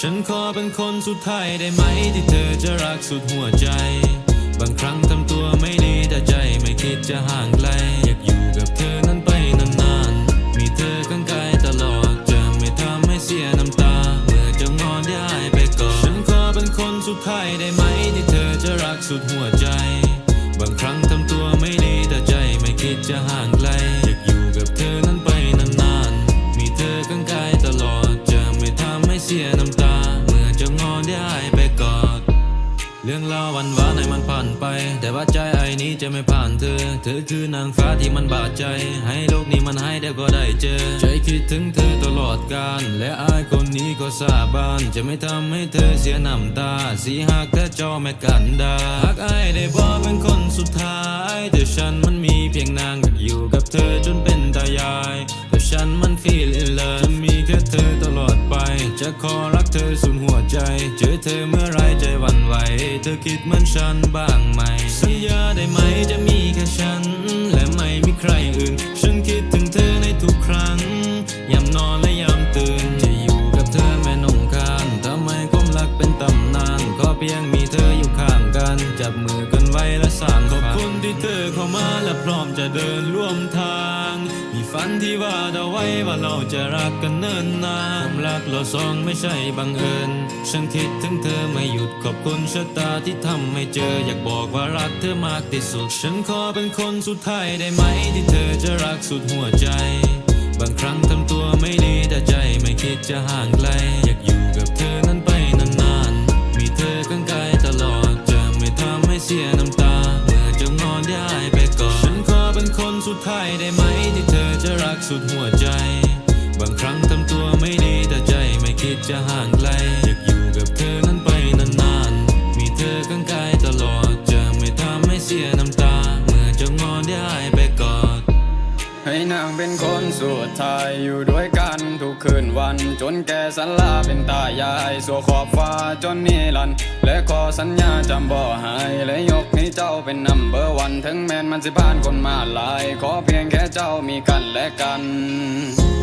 ฉันขอเป็นคนสุดท้ายได้ไหมที่เธอจะรักสุดหัวใจ บางครั้งทำตัวไม่ดีแต่ใจไม่คิดจะห่างไกล อยากอยู่กับเธอนั้นไปนานๆ มีเธอข้างกายตลอด จะไม่ทำให้เสียน้ำตา เมื่อจะงอนได้ไปก่อน ฉันขอเป็นคนสุดท้ายได้ไหมที่เธอจะรักสุดหัวใจ บางครั้งทำตัวไม่ดีแต่ใจไม่คิดจะห่าง วันวานให้มันผ่านไป แต่ว่าใจไอ้นี้จะไม่ผ่านเธอ เธอคือนางฟ้าที่มันบาดใจ ให้โลกนี้มันให้เดี๋ยวก็ได้เจอ ใจคิดถึงเธอตลอดกาลและอายคนนี้ก็สาบาน จะไม่ทำให้เธอเสียน้ำตา สีหักแต่จ้าไม่กันดาหักไอ้ได้บอกเป็นคนสุดท้าย แต่ฉันมันมีเพียงนางอยากอยู่กับเธอจนเป็นตายาย แต่ฉันมัน feel in love จะมีแค่เธอตลอดไป จะขอรักเธอ คิดเหมือนฉันบ้างไหมสัญญาได้ไหมจะมีแค่ฉัน และไม่มีใครอื่น ฉันคิดถึงเธอในทุกครั้งยามนอนและยามตื่น จะอยู่กับเธอแม่นงคานทำไมความรักเป็นตำนานก็เพียงมีเธออยู่ข้างกัน จับมือกันไว้และสางขอบคุณที่เธอเข้ามาและพร้อมจะเดินร่วมทาง ฝันที่ว่าเอาไว้ว่าเราจะรักกันเนิ่นนานความรักเราสองไม่ใช่บังเอิญ ฉันคิดถึงเธอไม่หยุดขอบคุณชะตาที่ทำให้เจอ อยากบอกว่ารักเธอมากที่สุด ฉันขอเป็นคนสุดท้ายได้ไหม ที่เธอจะรักสุดหัวใจ บางครั้งทำตัวไม่ดีแต่ใจไม่คิดจะห่างไกล อยากอยู่กับเธอนั้นไปนานๆ มีเธอข้างกายตลอด จะไม่ทำให้เสียน้ำตา เมื่อจะงอนได้ไปก่อน ฉันขอเป็นคนสุดท้ายได้ไหม กสุดหัวใจ บางครั้งทำตัวไม่ดีแต่ใจไม่คิดจะห่างไกล อยากอยู่กับเธอนั้นไปนานๆ มีเธอข้างกายตลอด จะไม่ทำให้เสียน้ำตา เมื่อจะงอนได้ไปกอด ให้นางเป็นคนสุดท้ายอยู่ด้วยกันทุก คืนวัน จนแกสันลาเป็นตายายสู่ขอบฟ้าจนนิรัน และขอสัญญาจำบ่หาย และยกให้เจ้าเป็นนัมเบอร์วัน ถึงแม้นมันสิผ่านคนมาหลาย ขอเพียงแค่เจ้ามีกันและกัน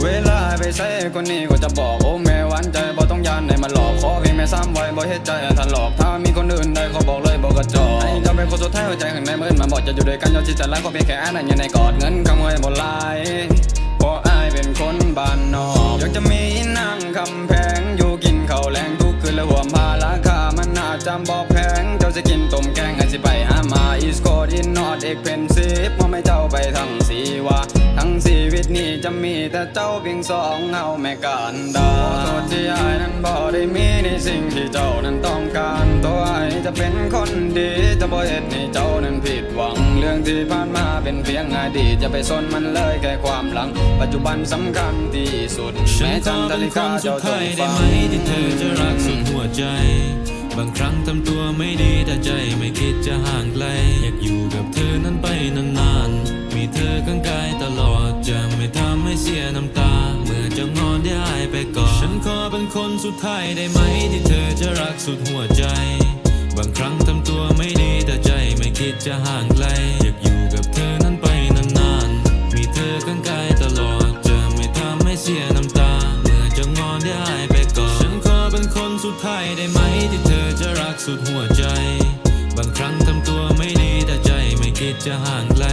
เวลาไปใช้คนนี้ก็จะบอกโอ้แม่วานใจบ่ต้องยานให้มาหลอกขอเพียงแม่ซ้ำไว้บ่เฮ็ดใจทันหลอกถ้ามีคนอื่นได้ขอบอกเลยบอกกระจอกให้เจ้าเป็นคนสุดท้ายหัวใจข้างในเมื่อนมาบอกจะอยู่ด้วยกันยอมจิตใจรักขอเพียงแค่อ่านอยู่ในกอดเงินขโมยบ่หลาย บ้านนอกอยากจะมีนั่งคำแพงอยู่กินข้าวแรงทุกคืนและหวมาราคามันอาจจำบอกแพง เจ้าจะกินต้มแกงไอสิไปหามา is called in not expensive มอไม่เจ้าไปทั้งสีวาทั้งสี นี้จะมีแต่เจ้าเพียงสองเฮาแม่กันดาโทษที่อายนั้นบ่ได้มีในสิ่งที่เจ้านั้นต้องการตัวอายจะเป็นคนดีจะบ่เฮ็ดให้เจ้านั้นผิดหวัง เรื่องที่ผ่านมาเป็นเพียงอดีตจะไปสนมันเลยแค่ความหลัง ปัจจุบันสำคัญที่สุดแม้จำนทเป็นริคกานสุเจ้าจท้างยได้ฟังไหมที่เธอจะรักสุดหัวใจ บางครั้งทำตัวไม่ดีแต่ใจไม่คิดจะห่างไกล ฉันขอเป็นคนสุดท้ายได้ไหมที่เธอจะรักสุดหัวใจ บางครั้งทำตัวไม่ดีแต่ใจไม่คิดจะห่างไกล อยากอยู่กับเธอนั้นไปนานๆ มีเธอข้างกายตลอด จะไม่ทำให้เสียน้ำตา เมื่อจะงอนได้ไปก่อน ฉันขอเป็นคนสุดท้ายได้ไหมที่เธอจะรักสุดหัวใจ บางครั้งทำตัวไม่ดีแต่ใจไม่คิดจะห่างไกล